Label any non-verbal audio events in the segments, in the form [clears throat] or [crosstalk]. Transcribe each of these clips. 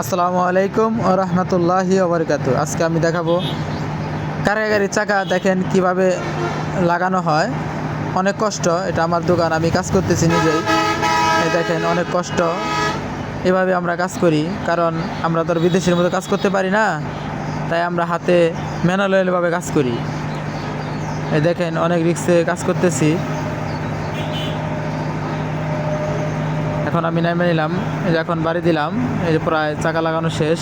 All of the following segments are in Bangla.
আসসালামু আলাইকুম রহমতুল্লাহি ওবরকাতু আজকে আমি দেখাবো কারাগারি চাকা দেখেন কীভাবে লাগানো হয়। অনেক কষ্ট, এটা আমার দোকান, আমি কাজ করতেছি নিজেই। দেখেন, অনেক কষ্ট। এভাবে আমরা কাজ করি, কারণ আমরা তো বিদেশের মতো কাজ করতে পারি না। তাই আমরা হাতে ম্যানুয়ালভাবে কাজ করি। এই দেখেন, অনেক রিক্সে কাজ করতেছি। এখন আমি নেমে নিলাম, এই যে এখন বাড়ি দিলাম, এই যে প্রায় চাকা লাগানো শেষ,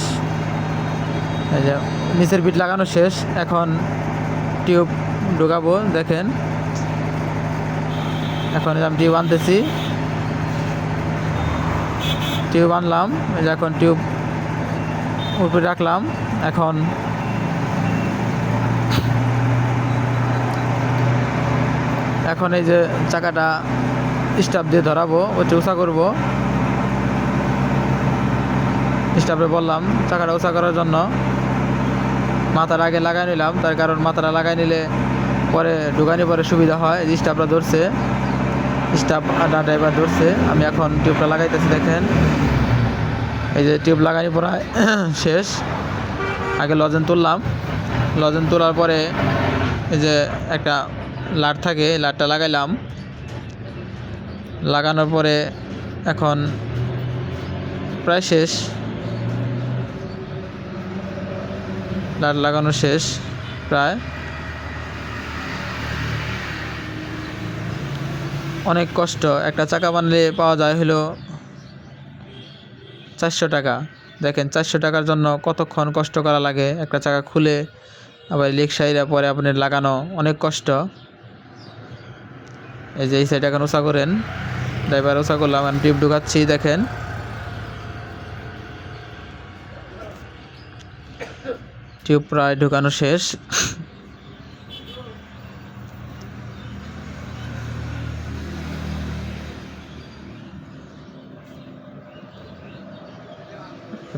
এই যে নিচের বিট লাগানো শেষ, এখন টিউব ঢোকাবো, দেখেন। এখন আমি টিউব আনতেছি। টিউব আনলাম, এই যে এখন টিউব উপরে রাখলাম, এখন এখন এই যে চাকাটা স্টাফ দিয়ে ধরাবো, হচ্ছে উষা করব। স্টাফে বললাম, চাকাটা উষা করার জন্য মাথার আগে লাগাই নিলাম, তার কারণ মাথাটা লাগাই নিলে পরে ঢুকানি পরে সুবিধা হয়। স্টাফরা ধরছে, স্টাফ আড্ডা ড্রাইভার ধরছে, আমি এখন টিউবটা লাগাইতেছি, দেখেন। এই যে টিউব লাগানি প্রায় [clears throat] শেষ। আগে লজেন তুললাম। লজেন তোলার পরে এই যে একটা লাট থাকে লাটটা লাগাইলাম। লাগানোর পরে এখন প্রায় শেষ। লাট লাগানো শেষ, প্রায়। অনেক কষ্ট। একটা চাকা বানলে পাওয়া যায় হলো চারশো টাকা। দেখেন, চারশো টাকার জন্য কতক্ষণ কষ্ট করা লাগে? একটা চাকা খুলে আবার রিক্সাইরা পরে আপনি লাগানো অনেক কষ্ট। এই যে এই সাইড এখন ওষা করেন। ড্রাইভার ওষা করলাম আমি টিপ ঢুকাচ্ছি, দেখেন। টিউব প্রায় ঢুকানো শেষ।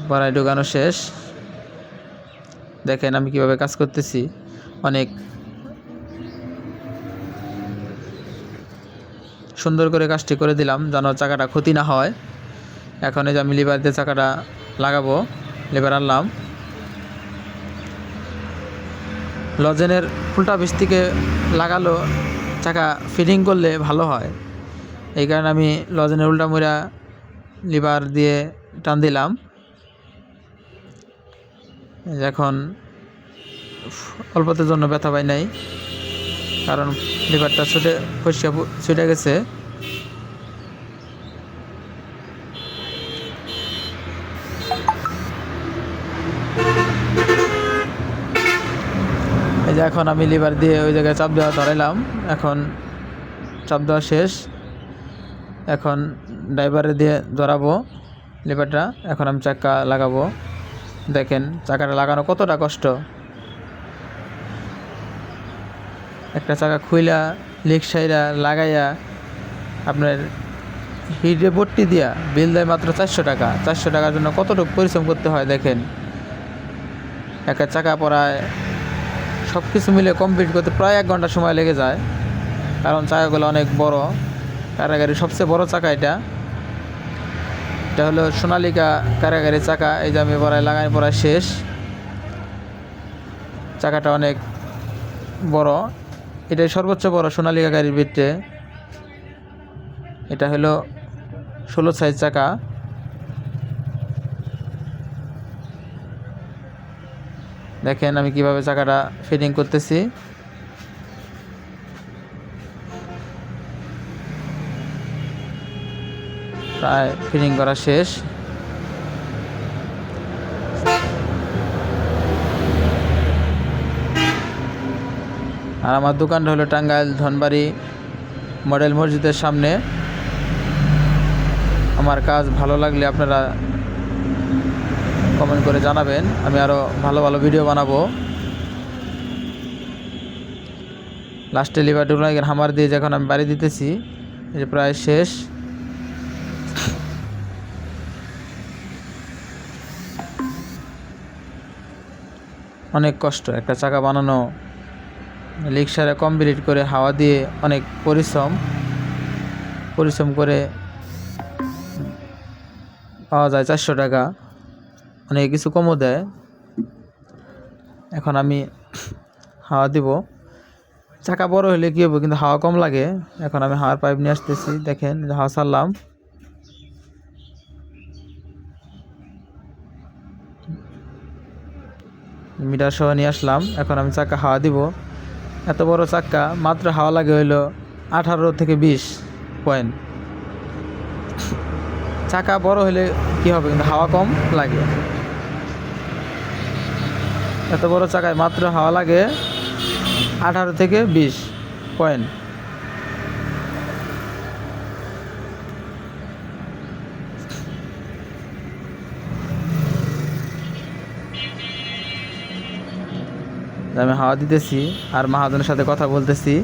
প্রায় ঢুকানো শেষ। দেখেন আমি কীভাবে কাজ করতেছি। অনেক সুন্দর করে কাজটি করে দিলাম যেন চাকাটা ক্ষতি না হয়। এখন এই যে আমি লিভার দিয়ে চাকাটা লাগাবো, লিভার আনলাম। লজেনের উল্টা পিস থেকে লাগালো, চাকা ফিটিং করলে ভালো হয়। এই কারণে আমি লজেনের উল্টা মুড়া লিভার দিয়ে টান দিলাম। এখন অল্পতের জন্য ব্যথা পাই নাই। কারণ লিভারটা ছুটে পরিষ্কার ছুটে গেছে। এই যে এখন আমি লিভার দিয়ে ওই জায়গায় চাপ দেওয়া ধরাইলাম। এখন চাপ দেওয়া শেষ। এখন ড্রাইভারে দিয়ে ধরাবো লিভারটা। এখন আমি চাকা লাগাবো। দেখেন, চাকাটা লাগানো কতটা কষ্ট। একটা চাকা খুইলা লিকসাইরা লাগাইয়া আপনার হিটে বট্টি দিয়া বিল দেয় মাত্র চারশো টাকা। চারশো টাকার জন্য কতটুকু পরিশ্রম করতে হয় দেখেন। একটা চাকা পরায় সব কিছু মিলে কমপ্লিট করতে প্রায় এক ঘণ্টা সময় লেগে যায়। কারণ চাকাগুলো অনেক বড়। কারাগারি সবচেয়ে বড় চাকা এটা। এটা হলো সোনালিকা কারাগারি চাকা। এই যে আমি পরায় লাগাই, পরায় শেষ। চাকাটা অনেক বড়। এটাই সর্বোচ্চ বড় সোনালিকা গাড়ির ভিতরে এটা হলো ষোলো সাইজ চাকা। দেখেন আমি কীভাবে চাকাটা ফিটিং করতেছি। প্রায় ফিটিং করা শেষ। আর আমার দোকানটা হলো টাঙ্গাইল ধনবাড়ি মডেল মসজিদের সামনে। আমার কাজ ভালো লাগলে আপনারা কমেন্ট করে জানাবেন। আমি আরও ভালো ভালো ভিডিও বানাবো। লাস্টে লিভার ডুবলাইকের হামার দিয়ে যখন আমি বাড়ি দিতেছি যে প্রায় শেষ। অনেক কষ্ট, একটা চাকা বানানো। রিক্সারে কমপ্লিট করে হাওয়া দিয়ে অনেক পরিশ্রম পরিশ্রম করে পাওয়া যায় চারশো টাকা। অনেক কিছু কমও দেয়। এখন আমি হাওয়া দিব। চাকা বড় হলে কী হবে কিন্তু হাওয়া কম লাগে। এখন আমি হাওয়ার পাইপ নিয়ে আসতেছি। দেখেন হাওয়া ছাড়লাম। মিটার সহ নিয়ে আসলাম। এখন আমি চাকা হাওয়া দিব। এত বড় চাক্কা, মাত্র হাওয়া লাগে হইল আঠারো থেকে বিশ পয়েন্ট চাকা বড় হলে কি হবে? কিন্তু হাওয়া কম লাগে। এত বড় চাকায় মাত্র হাওয়া লাগে আঠারো থেকে বিশ পয়েন্ট আমি হাওয়া দিতেছি আর মাহাজনের সাথে কথা বলতেছি।